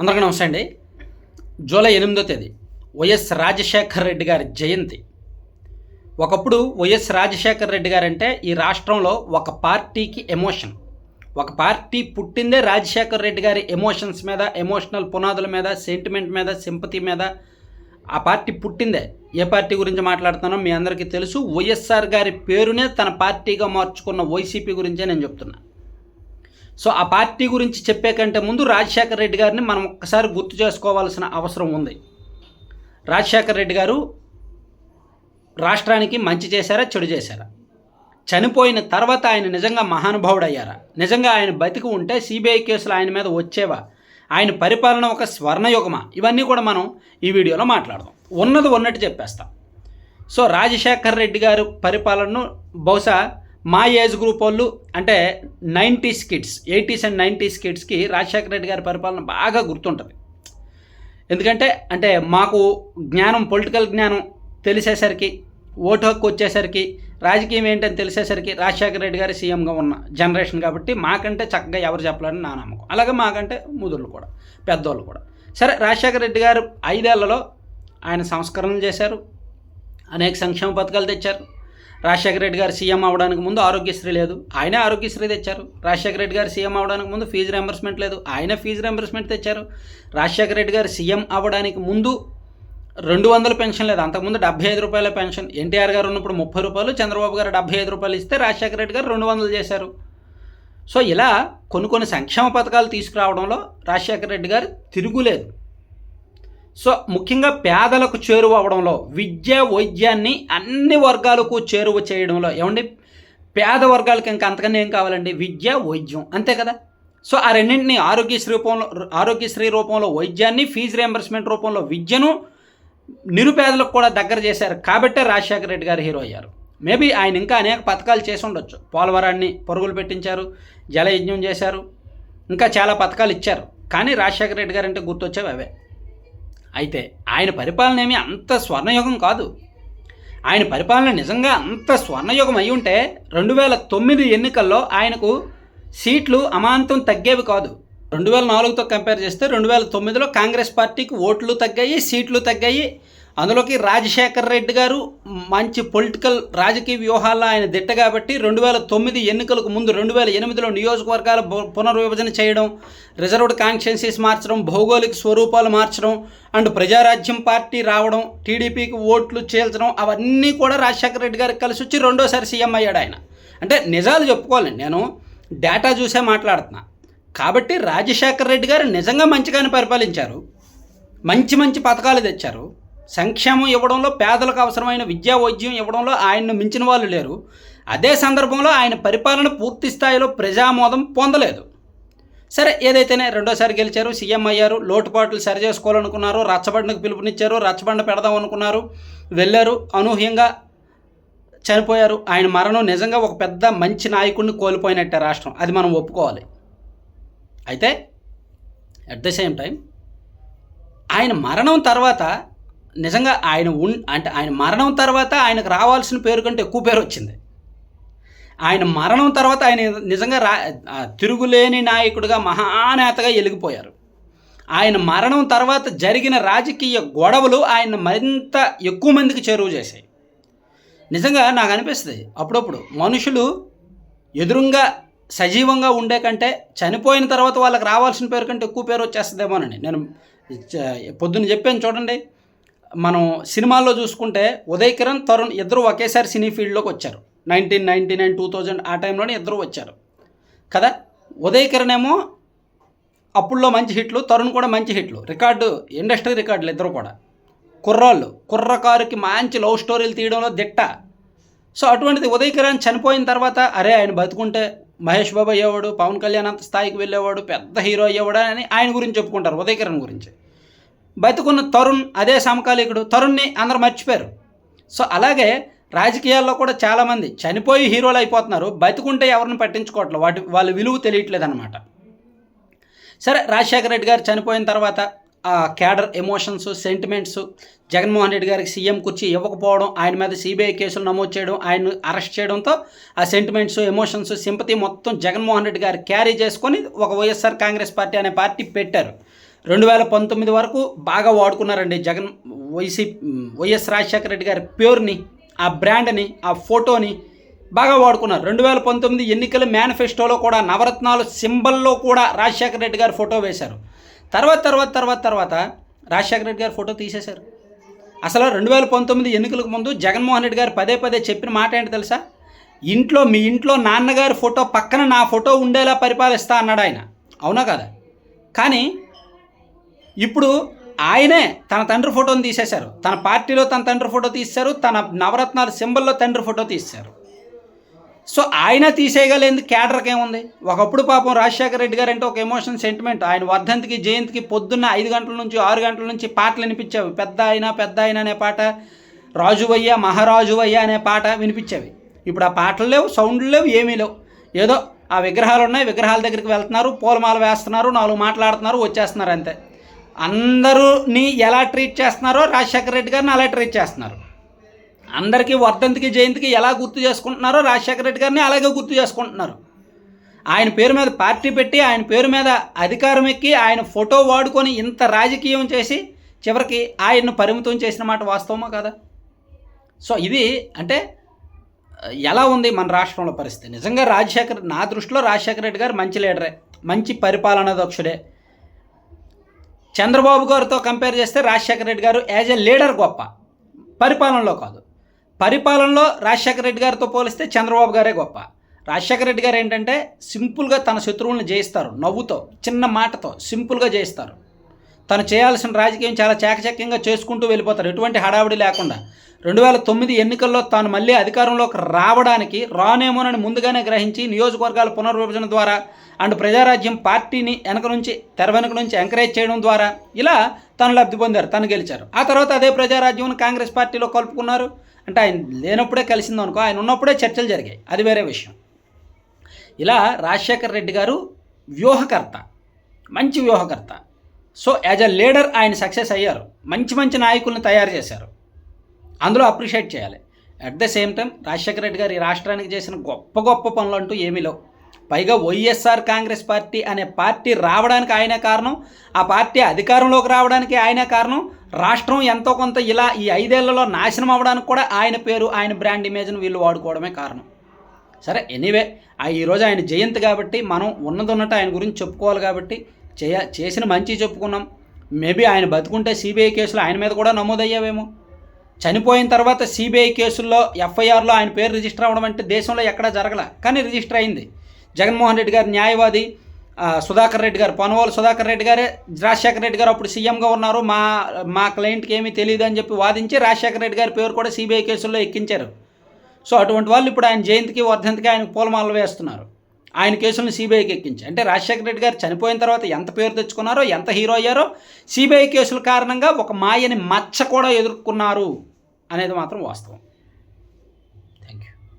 అందరికీ నమస్తే అండి. జూలై ఎనిమిదో తేదీ వైఎస్ రాజశేఖర్ రెడ్డి గారి జయంతి. ఒకప్పుడు వైఎస్ రాజశేఖర్ రెడ్డి గారు అంటే ఈ రాష్ట్రంలో ఒక పార్టీకి ఎమోషన్. ఒక పార్టీ పుట్టిందే రాజశేఖర్ రెడ్డి గారి ఎమోషన్స్ మీద ఎమోషనల్ పునాదుల మీద సెంటిమెంట్ మీద సింపతి మీద. ఆ పార్టీ పుట్టిందే. ఏ పార్టీ గురించి మాట్లాడుతానో మీ అందరికీ తెలుసు. వైఎస్ఆర్ గారి పేరునే తన పార్టీగా మార్చుకున్న వైసీపీ గురించే నేను చెప్తున్నాను సో ఆ పార్టీ గురించి చెప్పే కంటే ముందు రాజశేఖర రెడ్డి గారిని మనం ఒక్కసారి గుర్తు చేసుకోవాల్సిన అవసరం ఉంది. రాజశేఖర రెడ్డి గారు రాష్ట్రానికి మంచి చేశారా చెడు చేశారా? చనిపోయిన తర్వాత ఆయన నిజంగా మహానుభావుడు అయ్యారా నిజంగా ఆయన బతికి ఉంటే సిబిఐ కేసులు ఆయన మీద వచ్చేవా? ఆయన పరిపాలన ఒక స్వర్ణయుగమా? ఇవన్నీ కూడా మనం ఈ వీడియోలో మాట్లాడదాం. ఉన్నది ఉన్నట్టు చెప్పేస్తాం. సో రాజశేఖర్ రెడ్డి గారు పరిపాలనను బహుశా మా ఏజ్ గ్రూప్ వాళ్ళు అంటే nineties kids eighties and nineties కిడ్స్కి రాజశేఖర రెడ్డి గారి పరిపాలన బాగా గుర్తుంటుంది. ఎందుకంటే అంటే మాకు జ్ఞానం పొలిటికల్ జ్ఞానం తెలిసేసరికి ఓటు హక్కు వచ్చేసరికి రాజకీయం ఏంటని తెలిసేసరికి రాజశేఖర రెడ్డి గారు సీఎంగా ఉన్న జనరేషన్ కాబట్టి మాకంటే చక్కగా ఎవరు చెప్పాలని నా నమ్మకం. అలాగే మాకంటే ముదుళ్ళు కూడా పెద్దోళ్ళు కూడా. సరే రాజశేఖర రెడ్డి గారు ఐదేళ్ళలో ఆయన సంస్కరణలు చేశారు అనేక సంక్షేమ పథకాలు తెచ్చారు. రాజశేఖర రెడ్డి గారు సీఎం అవడానికి ముందు ఆరోగ్యశ్రీ లేదు. ఆయనే ఆరోగ్యశ్రీ తెచ్చారు. రాజశేఖర రెడ్డి గారు సీఎం అవడానికి ముందు ఫీజు రెంబర్స్మెంట్ లేదు. ఆయన ఫీజు రెంబర్స్మెంట్ తెచ్చారు. రాజశేఖర రెడ్డి గారు సీఎం అవ్వడానికి ముందు రెండు వందల పెన్షన్ లేదు. అంతకుముందు డెబ్బై ఐదు రూపాయల పెన్షన్. ఎన్టీఆర్ గారు ఉన్నప్పుడు ముప్పై రూపాయలు. చంద్రబాబు గారు డెబ్బై ఐదు రూపాయలు ఇస్తే రాజశేఖర రెడ్డి గారు రెండు వందలు చేశారు. సో ఇలా కొన్ని కొన్ని సంక్షేమ పథకాలు తీసుకురావడంలో రాజశేఖర రెడ్డి గారు తిరుగులేదు. సో ముఖ్యంగా పేదలకు చేరువ అవడంలో విద్య వైద్యాన్ని అన్ని వర్గాలకు చేరువ చేయడంలో ఏమండి? పేద వర్గాలకు ఇంకా అంతకన్నా ఏం కావాలండి? విద్య వైద్యం. అంతే కదా? సో ఆ రెండింటిని ఆరోగ్యశ్రీ రూపంలో ఆరోగ్యశ్రీ రూపంలో వైద్యాన్ని ఫీజు రియంబర్స్మెంట్ రూపంలో విద్యను నిరుపేదలకు కూడా దగ్గర చేశారు. కాబట్టే రాజశేఖర రెడ్డి గారు హీరో అయ్యారు. మేబీ ఆయన ఇంకా అనేక పథకాలు చేసి ఉండొచ్చు. పోలవరాన్ని పరుగులు పెట్టించారు జలయజ్ఞం చేశారు ఇంకా చాలా పథకాలు ఇచ్చారు. కానీ రాజశేఖర రెడ్డి గారు అంటే గుర్తొచ్చేవి అవే. అయితే ఆయన పరిపాలన ఏమీ అంత స్వర్ణయుగం కాదు. ఆయన పరిపాలన నిజంగా అంత స్వర్ణయుగం అయి ఉంటే రెండు వేల తొమ్మిది ఎన్నికల్లో ఆయనకు సీట్లు అమాంతం తగ్గేవి కాదు. రెండు వేల నాలుగుతో కంపేర్ చేస్తే రెండు వేల తొమ్మిదిలో కాంగ్రెస్ పార్టీకి ఓట్లు తగ్గాయి సీట్లు తగ్గాయి అందులోకి రాజశేఖర్ రెడ్డి గారు మంచి పొలిటికల్ రాజకీయ వ్యూహాల్లో ఆయన దిట్ట కాబట్టి రెండు వేల తొమ్మిది ఎన్నికలకు ముందు రెండు వేల ఎనిమిదిలో నియోజకవర్గాల పునర్విభజన చేయడం రిజర్వ్డ్ కాన్స్టిట్యున్సీస్ మార్చడం భౌగోళిక స్వరూపాలు మార్చడం అండ్ ప్రజారాజ్యం పార్టీ రావడం టీడీపీకి ఓట్లు చేల్చడం అవన్నీ కూడా రాజశేఖర రెడ్డి గారికి కలిసి వచ్చి రెండోసారి సీఎం అయ్యాడు ఆయన. అంటే నిజాలు చెప్పుకోవాలండి నేను డేటా చూసే మాట్లాడుతున్నా. కాబట్టి రాజశేఖర రెడ్డి గారు నిజంగా మంచిగానే పరిపాలించారు. మంచి మంచి పథకాలు తెచ్చారు. సంక్షేమం ఇవ్వడంలో పేదలకు అవసరమైన విద్యా వైద్యం ఇవ్వడంలో ఆయన్ను మించిన వాళ్ళు లేరు. అదే సందర్భంలో ఆయన పరిపాలన పూర్తి స్థాయిలో ప్రజామోదం పొందలేదు. సరే ఏదైతేనే రెండోసారి గెలిచారు సీఎం అయ్యారు లోటుపాట్లు సరి చేసుకోవాలనుకున్నారు రచ్చబండకు పిలుపునిచ్చారు రచ్చబండ పెడదాం అనుకున్నారు వెళ్ళారు అనూహ్యంగా చనిపోయారు. ఆయన మరణం నిజంగా ఒక పెద్ద మంచి నాయకుడిని కోల్పోయినట్టే రాష్ట్రం. అది మనం ఒప్పుకోవాలి. అయితే అట్ ద సేమ్ టైం ఆయన మరణం తర్వాత నిజంగా ఆయన ఉన్ అంటే ఆయన మరణం తర్వాత ఆయనకు రావాల్సిన పేరు కంటే ఎక్కువ పేరు వచ్చింది. ఆయన మరణం తర్వాత ఆయన నిజంగా రా తిరుగులేని నాయకుడిగా మహానేతగా ఎలిగిపోయారు. ఆయన మరణం తర్వాత జరిగిన రాజకీయ గొడవలు ఆయన మరింత ఎక్కువ మందికి చేరువ చేశాయి. నిజంగా నాకు అనిపిస్తుంది అప్పుడప్పుడు మనుషులు ఎదురుగా సజీవంగా ఉండే కంటే చనిపోయిన తర్వాత వాళ్ళకి రావాల్సిన పేరు కంటే ఎక్కువ పేరు వచ్చేస్తుందేమోనండి నేను పొద్దున్న చెప్పాను చూడండి మనం సినిమాల్లో చూసుకుంటే ఉదయ్ కిరణ్ తరుణ్ ఇద్దరు ఒకేసారి సినీ ఫీల్డ్లోకి వచ్చారు. Nineteen ninety nine two thousand ఆ టైంలోనే ఇద్దరు వచ్చారు. కదా? ఉదయ్ కిరణ్ ఏమో అప్పుల్లో మంచి హిట్లు తరుణ్ కూడా మంచి హిట్లు. రికార్డు ఇండస్ట్రీ రికార్డులు ఇద్దరు కూడా. కుర్రాళ్ళు కుర్రకారుకి మంచి లవ్ స్టోరీలు తీయడంలో దిట్ట. సో అటువంటిది ఉదయ్ కిరణ్ చనిపోయిన తర్వాత అరే ఆయన బతుకుంటే మహేష్ బాబు అయ్యేవాడు పవన్ కళ్యాణ్ అంత స్థాయికి వెళ్ళేవాడు పెద్ద హీరో అయ్యేవాడు అని ఆయన గురించి చెప్పుకుంటారు ఉదయ్ కిరణ్ గురించి. బతుకున్న తరుణ్ అదే సమకాలీకుడు. తరుణ్ని అందరు మర్చిపోయారు. సో అలాగే రాజకీయాల్లో కూడా చాలామంది చనిపోయి హీరోలు అయిపోతున్నారు. బతుకుంటే ఎవరిని పట్టించుకోవట్లేదు. వాటి వాళ్ళ విలువ తెలియట్లేదు అనమాట సరే రాజశేఖర రెడ్డి గారు చనిపోయిన తర్వాత ఆ cadre emotions sentiments Jaganmohan Reddy గారికి సీఎం కుర్చీ ఇవ్వకపోవడం ఆయన మీద సిబిఐ కేసులు నమోదు చేయడం ఆయన అరెస్ట్ చేయడంతో ఆ సెంటిమెంట్స్ ఎమోషన్స్ సింపతి మొత్తం జగన్మోహన్ రెడ్డి గారు క్యారీ చేసుకొని ఒక వైఎస్ఆర్ కాంగ్రెస్ పార్టీ అనే పార్టీ పెట్టారు. రెండు వేల పంతొమ్మిది వరకు బాగా వాడుకున్నారండి జగన్ వైసీ వైఎస్ రాజశేఖర రెడ్డి గారి పేరుని ఆ బ్రాండ్ని ఆ ఫోటోని బాగా వాడుకున్నారు. రెండు వేల పంతొమ్మిది ఎన్నికల మేనిఫెస్టోలో కూడా నవరత్నాలు సింబల్లో కూడా రాజశేఖర రెడ్డి గారు ఫోటో వేశారు. తర్వాత తర్వాత తర్వాత తర్వాత రాజశేఖర రెడ్డి గారు ఫోటో తీసేశారు. అసలు రెండు వేల పంతొమ్మిది ఎన్నికలకు ముందు జగన్మోహన్ రెడ్డి గారు పదే పదే చెప్పిన మాట ఏంటి తెలుసా? ఇంట్లో మీ ఇంట్లో నాన్నగారి ఫోటో పక్కన నా ఫోటో ఉండేలా పరిపాలిస్తా అన్నాడు ఆయన. అవునా కదా? కానీ ఇప్పుడు ఆయనే తన తండ్రి ఫోటోని తీసేశారు. తన పార్టీలో తన తండ్రి ఫోటో తీశారు తన నవరత్నాల సింబల్లో తండ్రి ఫోటో తీశారు సో ఆయన తీసేయగలేదు క్యాడర్కి ఏముంది ఒకప్పుడు పాపం రాజశేఖర రెడ్డి గారు అంటే ఒక ఎమోషన్ సెంటిమెంట్. ఆయన వర్ధంతికి జయంతికి పొద్దున్న ఐదు గంటల నుంచి ఆరు గంటల నుంచి పాటలు వినిపించేవి. పెద్ద అయినా పెద్ద ఆయన అనే పాట రాజువయ్య మహారాజువయ్య అనే పాట వినిపించేవి. ఇప్పుడు ఆ పాటలు లేవు సౌండ్లు లేవు ఏమీ లేవు. ఏదో ఆ విగ్రహాలు ఉన్నాయి విగ్రహాల దగ్గరికి వెళ్తున్నారు పూలమాల వేస్తున్నారు నాలుగు మాట్లాడుతున్నారు వచ్చేస్తున్నారు అంతే. అందరూని ఎలా ట్రీట్ చేస్తున్నారో రాజశేఖర రెడ్డి గారిని అలా ట్రీట్ చేస్తున్నారు. అందరికీ వర్ధంతికి జయంతికి ఎలా గుర్తు చేసుకుంటున్నారో రాజశేఖర రెడ్డి గారిని అలాగే గుర్తు చేసుకుంటున్నారు. ఆయన పేరు మీద పార్టీ పెట్టి ఆయన పేరు మీద అధికారం ఎక్కి ఆయన ఫోటో వాడుకొని ఇంత రాజకీయం చేసి చివరికి ఆయన్ను పరిమితం చేసిన మాట వాస్తవమా కదా? సో ఇది అంటే ఎలా ఉంది మన రాష్ట్రంలో పరిస్థితి? నిజంగా రాజశేఖర్ నా దృష్టిలో రాజశేఖర రెడ్డి గారు మంచి లీడరే మంచి పరిపాలనా దక్షుడే చంద్రబాబు గారితో కంపేర్ చేస్తే రాజశేఖర రెడ్డి గారు యాజ్ ఎ లీడర్ గొప్ప. పరిపాలనలో కాదు. పరిపాలనలో రాజశేఖర రెడ్డి గారితో పోలిస్తే చంద్రబాబు గారే గొప్ప. రాజశేఖర రెడ్డి గారు ఏంటంటే సింపుల్గా తన శత్రువులను జయిస్తారు నవ్వుతో చిన్న మాటతో సింపుల్గా జయిస్తారు. తను చేయాల్సిన రాజకీయం చాలా చాకచక్యంగా చేసుకుంటూ వెళ్ళిపోతారు ఎటువంటి హడావిడి లేకుండా. రెండు వేల తొమ్మిది ఎన్నికల్లో తాను మళ్ళీ అధికారంలోకి రావడానికి రానేమోనని ముందుగానే గ్రహించి నియోజకవర్గాల పునర్విభజన ద్వారా అండ్ ప్రజారాజ్యం పార్టీని వెనక నుంచి తెర వెనక నుంచి ఎంకరేజ్ చేయడం ద్వారా ఇలా తను లబ్ధి పొందారు తను గెలిచారు. ఆ తర్వాత అదే ప్రజారాజ్యం కాంగ్రెస్ పార్టీలో కలుపుకున్నారు. అంటే ఆయన లేనప్పుడే కలిసిందనుకో ఆయన ఉన్నప్పుడే చర్చలు జరిగాయి. అది వేరే విషయం. ఇలా రాజశేఖర్ రెడ్డి గారు వ్యూహకర్త మంచి వ్యూహకర్త. సో యాజ్ అ లీడర్ ఆయన సక్సెస్ అయ్యారు. మంచి మంచి నాయకులను తయారు చేశారు. అందులో అప్రిషియేట్ చేయాలి. At the same time Rajasekhara Reddy గారు ఈ రాష్ట్రానికి చేసిన గొప్ప గొప్ప పనులు అంటూ ఏమీ లేవు. పైగా వైఎస్ఆర్ కాంగ్రెస్ పార్టీ అనే పార్టీ రావడానికి ఆయనే కారణం. ఆ పార్టీ అధికారంలోకి రావడానికి ఆయనే కారణం. రాష్ట్రం ఎంతో కొంత ఇలా ఈ ఐదేళ్ళలో నాశనం అవ్వడానికి కూడా ఆయన పేరు ఆయన బ్రాండ్ ఇమేజ్ను వీళ్ళు వాడుకోవడమే కారణం. సరే ఎనీవే ఈరోజు ఆయన జయంతి కాబట్టి మనం ఉన్నది ఉన్నట్టు ఆయన గురించి చెప్పుకోవాలి కాబట్టి చేయ చేసిన మంచి చెప్పుకున్నాం. మేబీ ఆయన బతుకుంటే సిబిఐ కేసులు ఆయన మీద కూడా నమోదయ్యావేమో. చనిపోయిన తర్వాత సిబిఐ కేసుల్లో ఎఫ్ఐఆర్లో ఆయన పేరు రిజిస్టర్ అవ్వడం అంటే దేశంలో ఎక్కడా జరగల కానీ రిజిస్టర్ అయింది. జగన్మోహన్ రెడ్డి గారు న్యాయవాది సుధాకర్ రెడ్డి గారు పనవాళ్ళు సుధాకర్ రెడ్డి గారే. రాజశేఖర రెడ్డి గారు అప్పుడు సీఎంగా ఉన్నారు. మా మా క్లయింట్కి ఏమీ తెలియదు అని చెప్పి వాదించి రాజశేఖర రెడ్డి గారి పేరు కూడా సిబిఐ కేసుల్లో ఎక్కించారు. సో అటువంటి వాళ్ళు ఇప్పుడు ఆయన జయంతికి వర్ధంతికి ఆయన పూలమాలలు వేస్తున్నారు. ఆయన కేసులను సిబిఐకి ఎక్కించి. అంటే రాజశేఖర రెడ్డి గారు చనిపోయిన తర్వాత ఎంత పేరు తెచ్చుకున్నారో ఎంత హీరో అయ్యారో సిబిఐ కేసుల కారణంగా ఒక మాయని మచ్చ కూడా ఎదుర్కొన్నారు అనేది మాత్రం వాస్తవం.